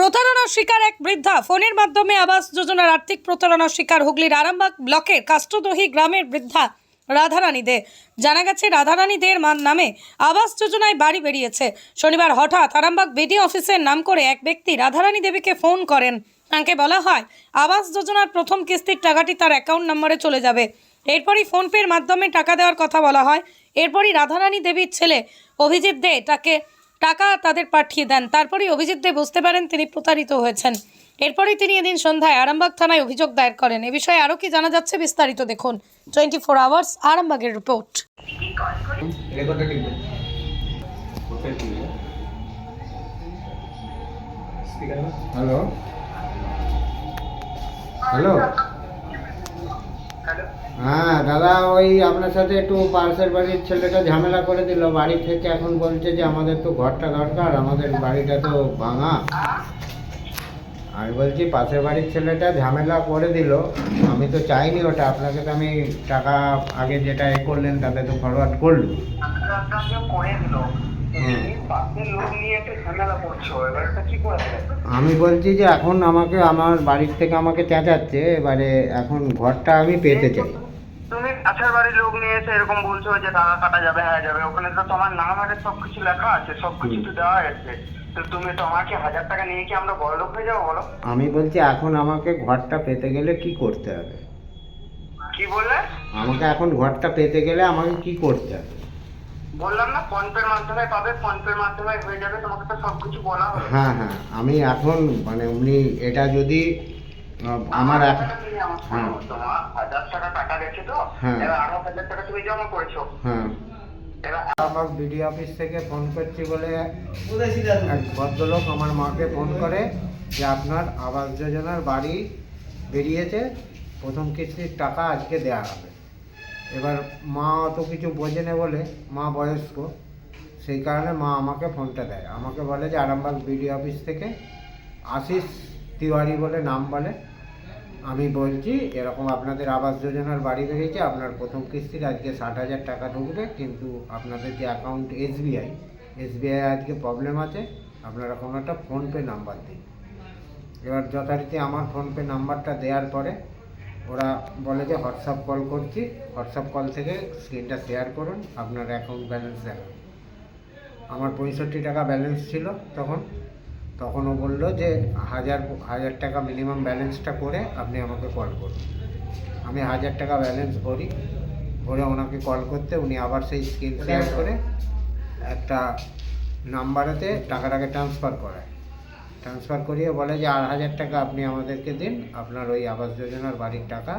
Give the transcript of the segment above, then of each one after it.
প্রতারণার শিকার এক বৃদ্ধা। ফোনের মাধ্যমে আবাস যোজনার আর্থিক প্রতারণার শিকার হুগলির আরামবাগ ব্লকের কাষ্টদহি গ্রামের বৃদ্ধা রাধারানী দে জানা গেছে রাধারানী দের মান নামে আবাস যোজনায় বাড়ি বেরিয়েছে। শনিবার হঠাৎ আরামবাগ বিডি অফিসের নাম করে এক ব্যক্তি রাধারানী দেবীকে ফোন করেন। তাঁকে বলা হয়, আবাস যোজনার প্রথম কিস্তির টাকাটি তার অ্যাকাউন্ট নম্বরে চলে যাবে। এরপরই ফোনপের মাধ্যমে টাকা দেওয়ার কথা বলা হয়। এরপরই রাধারানী দেবীর ছেলে অভিজিৎ দে তাকে টাকা তাদের পাঠিয়ে দেন। তারপরেই অভিজিৎ দে বুঝতে পারেন তিনি প্রতারিত হয়েছেন। এরপরেই তিনি এদিন সন্ধ্যায় আরামবাগ থানায় অভিযোগ দায়ের করেন। এ বিষয়ে আরও কি জানা যাচ্ছে বিস্তারিত দেখুন। টোয়েন্টি ফোর আওয়ার্স আরামবাগের রিপোর্ট। হ্যালো হ্যালো হ্যাঁ দাদা, ওই আপনার সাথে একটু পাশের বাড়ির ছেলেটা ঝামেলা করে দিল। বাড়ি থেকে এখন বলছে যে আমাদের তো ঘরটা দরকার, আমাদের বাড়িটা তো ভাঙা। আমি বলছি, পাশের বাড়ির ছেলেটা ঝামেলা করে দিল। আমি তো চাইনি ওটা, আপনাকে তো আমি টাকা আগে যেটা এ করলেন তাতে তো ফরওয়ার্ড করল। করে আমি বলছি যে এখন আমাকে, আমার বাড়ির থেকে আমাকে চেঁচাচ্ছে, এবারে এখন ঘরটা আমি পেতে চাই। কাছের বাড়ির লোক নিয়ে এসে এরকম বলছো যে টাকা কাটা যাবে হ্যাঁ যাবে। ওখানে তো তোমার নাম আরে সব কিছু লেখা আছে সব কিছু তো দেওয়া আছে তো তুমি তোমাকে হাজার টাকা নিয়ে কি আমরা বড় লোক হয়ে যাব বলো? আমি বলছি এখন আমাকে ঘরটা পেতে গেলে কি করতে হবে? কি বললে? আমাকে এখন ঘরটা পেতে গেলে আমাকে কি করতে হবে? বললাম না ফোন পের মাধ্যমে পাবে ফোন পের মাধ্যমে হয়ে যাবে তোমাকে তো সব কিছু বলা হ্যাঁ হ্যাঁ আমি এখন মানে উনি এটা যদি আমার আমার হ্যাঁ। তোমার হাজার টাকা টাকা গেছে তো হ্যাঁ। এবার আরও হাজার টাকা তুমি জমা করেছ হ্যাঁ এবার আমার বিডিও অফিস থেকে ফোন করছি বলে এক ভদ্রলোক আমার মাকে ফোন করে যে আপনার আবাস যোজনার বাড়ি বেরিয়েছে প্রথম কিস্তির টাকা আজকে দেওয়া হবে এবার মা অত কিছু বোঝে না বলে মা বয়স্ক সেই কারণে মা আমাকে ফোনটা দেয় আমাকে বলে যে আরামবাগ বিডিও অফিস থেকে আশিস তিওয়ারি বলে নাম বলে আমি বলছি, এরকম আপনাদের আবাস যোজনার বাড়ি বেরিয়েছে আপনার প্রথম কিস্তির আজকে ষাট হাজার টাকা ঢুকবে, কিন্তু আপনাদের যে অ্যাকাউন্ট এসবিআই এসবিআই আজকে প্রবলেম আছে, আপনারা কোনো একটা ফোনপে নাম্বার দিন। এবার যথারীতি আমার ফোনপে নাম্বারটা দেওয়ার পরে, ওরা বলে যে হোয়াটসঅ্যাপ কল করছি হোয়াটসঅ্যাপ কল থেকে স্ক্রিনটা শেয়ার করুন, আপনার অ্যাকাউন্ট ব্যালেন্স দেখান। আমার পঁয়ষট্টি টাকা ব্যালেন্স ছিল তখন তখন ও বলল যে হাজার হাজার টাকা মিনিমাম ব্যালেন্সটা করে আপনি আমাকে কল করুন। আমি হাজার টাকা ব্যালেন্স ভরি, ভরে ওনাকে কল করতে, উনি আবার সেই স্ক্রিন শেয়ার করে একটা নাম্বারেতে টাকাটাকে ট্রান্সফার করায়। ট্রান্সফার করিয়ে বলে যে, আর হাজার টাকা আপনি আমাদেরকে দিন, আপনার ওই আবাস যোজনার বাড়ির টাকা,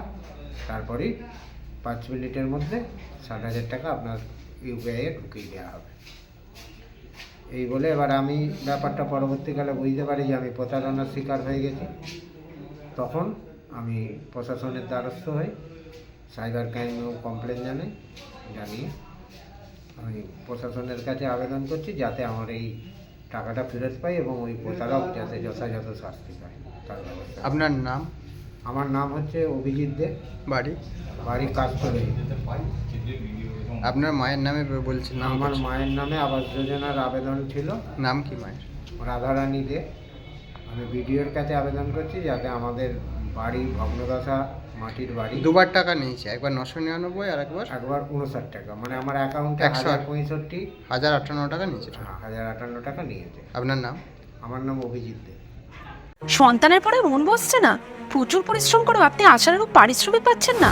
তারপরেই পাঁচ মিনিটের মধ্যে ষাট হাজার টাকা আপনার ইউপিআইয়ে ঢুকিয়ে দেওয়া হবে। এই বলে এবার আমি ব্যাপারটা পরবর্তীকালে বুঝতে পারি যে আমি প্রতারণার শিকার হয়ে গেছি। তখন আমি প্রশাসনের দ্বারস্থ হই। সাইবার ক্রাইমেও কমপ্লেন জানাই। জানিয়ে আমি প্রশাসনের কাছে আবেদন করছি যাতে আমার এই টাকাটা ফেরত পাই এবং ওই প্রতারক যাতে যথাযথ শাস্তি পায় তার ব্যবস্থা। আপনার নাম? আমার নাম হচ্ছে অভিজিৎ দে। বাড়ি? বাড়ি কাজ করে আপনার মায়ের নামে বলছেন নাম আমার মায়ের নামে আবাস যোজনার আবেদন ছিল। নাম কি মায়ের? রাধারানী দে আমি বিডিওর কাছে আবেদন করছি যাতে আমাদের বাড়ি ভগ্নদশা মাটির বাড়ি। দুবার টাকা নিয়েছে একবার নশো নিরানব্বই আর একবার একবার উনষাট টাকা। মানে আমার অ্যাকাউন্টে একশো আট। পঁয়ষট্টি। হাজার আটান্ন টাকা নিয়েছে। হ্যাঁ, হাজার আটান্ন টাকা নিয়েছে। আপনার নাম? আমার নাম অভিজিৎ দে। সন্তানের পরে মন বসছে না? প্রচুর পরিশ্রম করেও আপনি আশানুরূপ পারিশ্রমিক পাচ্ছেন না।